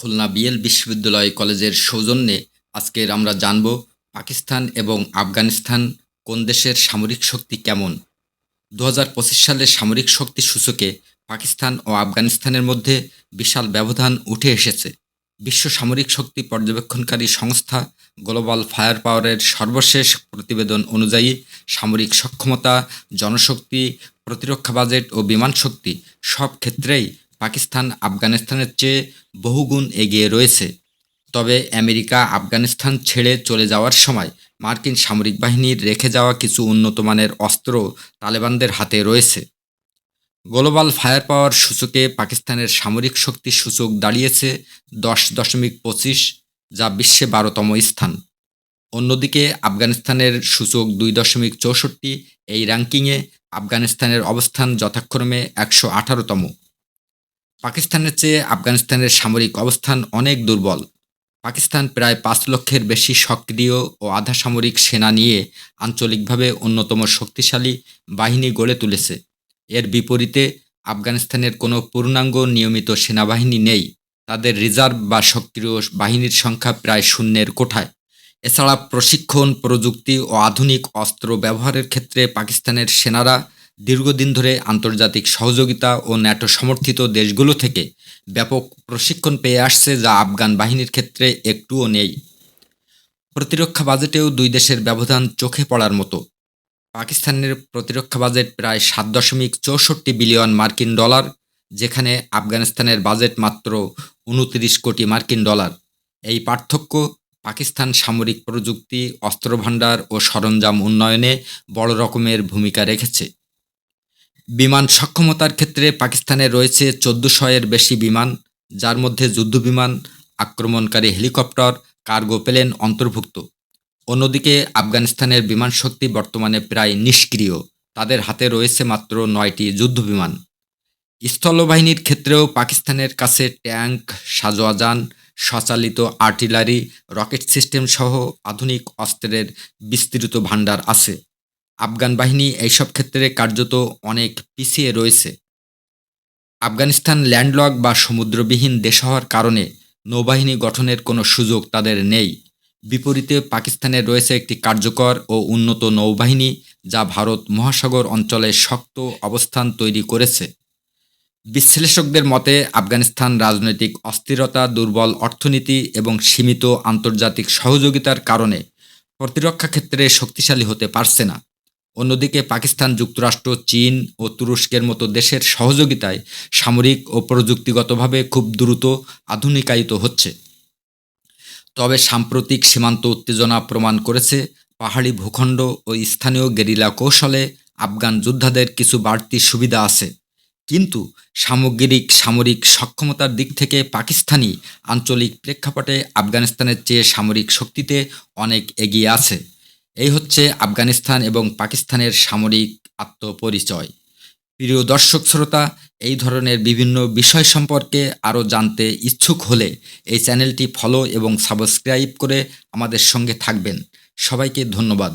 Khulna BL বিশ্ববিদ্যালয় কলেজের সৌজন্যে আজকের আমরা জানব পাকিস্তান এবং আফগানিস্তান কোন দেশের সামরিক শক্তি কেমন। দু হাজার পঁচিশ সালের সামরিক শক্তি সূচকে পাকিস্তান ও আফগানিস্তানের মধ্যে বিশাল ব্যবধান উঠে এসেছে। বিশ্ব সামরিক শক্তি পর্যবেক্ষণকারী সংস্থা গ্লোবাল ফায়ার পাওয়ারের সর্বশেষ প্রতিবেদন অনুযায়ী সামরিক সক্ষমতা, জনশক্তি, প্রতিরক্ষা বাজেট ও বিমান শক্তি সব ক্ষেত্রেই পাকিস্তান আফগানিস্তানের চেয়ে বহুগুণ এগিয়ে রয়েছে। তবে আমেরিকা আফগানিস্তান ছেড়ে চলে যাওয়ার সময় মার্কিন সামরিক বাহিনীর রেখে যাওয়া কিছু উন্নত মানের অস্ত্র তালেবানদের হাতে রয়েছে। গ্লোবাল ফায়ার পাওয়ার সূচকে পাকিস্তানের সামরিক শক্তি সূচক দাঁড়িয়েছে দশ দশমিক পঁচিশ, যা বিশ্বে বারোতম স্থান। অন্যদিকে আফগানিস্তানের সূচক দুই দশমিক চৌষট্টি, এই র্যাঙ্কিংয়ে আফগানিস্তানের অবস্থান যথাক্রমে একশো আঠারোতম। পাকিস্তানের চেয়ে আফগানিস্তানের সামরিক অবস্থান অনেক দুর্বল। পাকিস্তান প্রায় পাঁচ লক্ষের বেশি সক্রিয় ও আধা সামরিক সেনা নিয়ে আঞ্চলিকভাবে অন্যতম শক্তিশালী বাহিনী গড়ে তুলেছে। এর বিপরীতে আফগানিস্তানের কোনো পূর্ণাঙ্গ নিয়মিত সেনাবাহিনী নেই। তাদের রিজার্ভ বা সক্রিয় বাহিনীর সংখ্যা প্রায় শূন্যের কোঠায়। এছাড়া প্রশিক্ষণ, প্রযুক্তি ও আধুনিক অস্ত্র ব্যবহারের ক্ষেত্রে পাকিস্তানের সেনারা দীর্ঘদিন ধরে আন্তর্জাতিক সহযোগিতা ও ন্যাটো সমর্থিত দেশগুলো থেকে ব্যাপক প্রশিক্ষণ পেয়ে আসছে যা আফগান বাহিনীর ক্ষেত্রে একটুও নেই। প্রতিরক্ষা বাজেটেও দুই দেশের ব্যবধান চোখে পড়ার মতো। পাকিস্তানের প্রতিরক্ষা বাজেট প্রায় সাত দশমিক চৌষট্টি বিলিয়ন মার্কিন ডলার, যেখানে আফগানিস্তানের বাজেট মাত্র উনত্রিশ কোটি মার্কিন ডলার। এই পার্থক্য পাকিস্তান সামরিক প্রযুক্তি অস্ত্রভাণ্ডার ও সরঞ্জাম উন্নয়নে বড় রকমের ভূমিকা রেখেছে। বিমান সক্ষমতার ক্ষেত্রে পাকিস্তানে রয়েছে চোদ্দোশো এর বেশি বিমান, যার মধ্যে যুদ্ধবিমান, আক্রমণকারী হেলিকপ্টার, কার্গো প্লেন অন্তর্ভুক্ত। অন্যদিকে আফগানিস্তানের বিমান শক্তি বর্তমানে প্রায় নিষ্ক্রিয়, তাদের হাতে রয়েছে মাত্র নয়টি যুদ্ধবিমান। স্থলবাহিনীর ক্ষেত্রেও পাকিস্তানের কাছে ট্যাঙ্ক, সাজোয়াজান, স্বচালিত আর্টিলারি, রকেট সিস্টেম সহ আধুনিক অস্ত্রের বিস্তৃত ভাণ্ডার আছে। আফগান বাহিনী এইসব ক্ষেত্রে কার্যত অনেক পিছিয়ে রয়েছে। আফগানিস্তান ল্যান্ডলক বা সমুদ্রবিহীন দেশ হওয়ার কারণে নৌবাহিনী গঠনের কোনো সুযোগ তাদের নেই। বিপরীতে পাকিস্তানের রয়েছে একটি কার্যকর ও উন্নত নৌবাহিনী যা ভারত মহাসাগর অঞ্চলে শক্ত অবস্থান তৈরি করেছে। বিশ্লেষকদের মতে, আফগানিস্তান রাজনৈতিক অস্থিরতা, দুর্বল অর্থনীতি এবং সীমিত আন্তর্জাতিক সহযোগিতার কারণে প্রতিরক্ষা ক্ষেত্রে শক্তিশালী হতে পারছে না। অন্যদিকে পাকিস্তান, যুক্তরাষ্ট্র, চীন ও তুরস্কের মতো দেশের সহযোগিতায় সামরিক ও প্রযুক্তিগতভাবে খুব দ্রুত আধুনিকায়িত হচ্ছে। তবে সাম্প্রতিক সীমান্ত উত্তেজনা প্রমাণ করেছে, পাহাড়ি ভূখণ্ড ও স্থানীয় গেরিলা কৌশলে আফগান যোদ্ধাদের কিছু বাড়তি সুবিধা আছে। কিন্তু সামগ্রিক সামরিক সক্ষমতার দিক থেকে পাকিস্তানি আঞ্চলিক প্রেক্ষাপটে আফগানিস্তানের চেয়ে সামরিক শক্তিতে অনেক এগিয়ে আছে। এই হচ্ছে আফগানিস্তান এবং পাকিস্তানের সামরিক আত্মপরিচয়। প্রিয় দর্শক শ্রোতা, এই ধরনের বিভিন্ন বিষয় সম্পর্কে আরও জানতে ইচ্ছুক হলে এই চ্যানেলটি ফলো এবং সাবস্ক্রাইব করে আমাদের সঙ্গে থাকবেন। সবাইকে ধন্যবাদ।